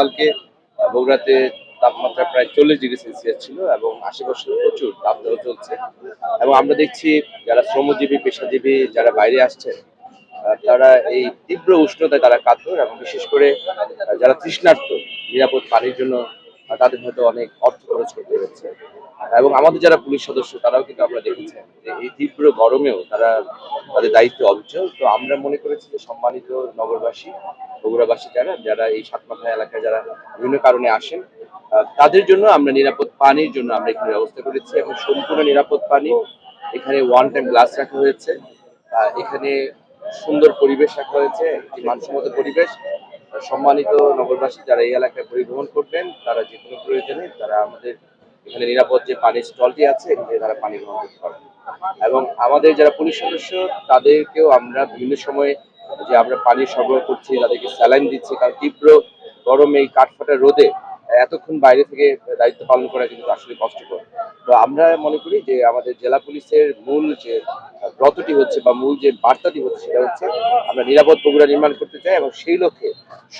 গতকালকে বগুড়াতে তাপমাত্রা প্রায় চল্লিশ ডিগ্রি সেলসিয়াস ছিল এবং আশেপাশে প্রচুর তাপদাহ চলছে। এবং আমরা দেখছি যারা শ্রমজীবী, পেশাজীবী যারা বাইরে আসছে তারা এই তীব্র উষ্ণতায় তারা কাতর এবং বিশেষ করে যারা তৃষ্ণার্ত, নিরাপদ পানির জন্য তাদের হয়তো অনেক অর্থ খরচ করতে হচ্ছে। এবং আমাদের যারা পুলিশ সদস্য, তারাও কিন্তু আমরা দেখেছি যে এই তীব্র গরমেও তারা তাদের দায়িত্ব অবিচল। তো আমরা মনে করেছি যে সম্মানিত নগরবাসী, বগুড়াবাসী যারা যারা এই সাতমাথা এলাকায় যারা বিভিন্ন কারণে আসেন তাদের জন্য আমরা নিরাপদ পানির জন্য আমরা এখানে ব্যবস্থা করেছি এবং সম্পূর্ণ নিরাপদ পানি এখানে ওয়ান টাইম গ্লাস রাখা হয়েছে। এখানে সুন্দর পরিবেশ রাখা হয়েছে, একটি মানসম্মত পরিবেশ। সম্মানিত নগরবাসী যারা এই এলাকায় পরিভ্রমণ করবেন, তারা যে কোনো প্রয়োজনে তারা আমাদের এখানে নিরাপদ যে পানির স্টলটি আছে, এখানে তারা পানি গ্রহণ করতে পারবেন। এবং আমাদের যারা পুলিশ সদস্য, তাদেরকেও আমরা বিভিন্ন সময়ে যে আমরা পানি সরবরাহ করছি, তাদেরকে স্যালাইন দিচ্ছি, কারণ তীব্র গরমে এই কাঠফাটা রোদে এতক্ষণ বাইরে থেকে দায়িত্ব পালন করা কিন্তু আসলে কষ্টকর। তো আমরা মনে করি যে আমাদের জেলা পুলিশের মূল যে ব্রতটি হচ্ছে বা মূল যে বার্তাটি হচ্ছে সেটা হচ্ছে, আমরা নিরাপদ বগুড়া নির্মাণ করতে চাই এবং সেই লক্ষ্যে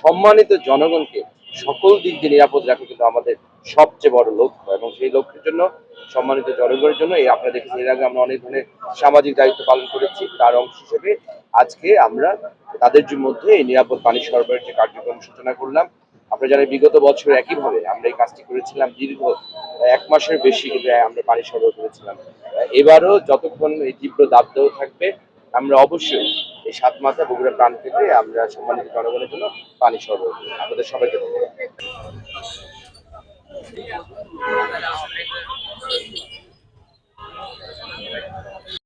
সম্মানিত জনগণকে সকল দিক দিয়ে নিরাপদ রাখা কিন্তু আমাদের সবচেয়ে বড় লক্ষ্য এবং সেই লক্ষ্যের জন্য, সম্মানিত জনগণের জন্য এই আপনারা দেখেছেন এর আগে আমরা অনেক ধরনের সামাজিক দায়িত্ব পালন করেছি, তার অংশ হিসেবে আজকে আমরা তাদের মধ্যে এই নিরাপদ পানি সরবরাহের যে কার্যক্রম সূচনা করলাম আপনারা জানি বিগত বছর একইভাবে আমরা এই কাজটি করেছিলাম দীর্ঘ এক মাসের বেশি কিন্তু আমরা পানি সরবরাহ করেছিলাম। এবারও যতক্ষণ এই তীব্র দাবদাহ থাকবে, আমরা অবশ্যই এই সাত মাথা বগুড়া প্রাণ থেকে আমরা সম্মানিত জনগণের জন্য পানি সরবরাহ আমাদের সবাইকে ধন্যবাদ।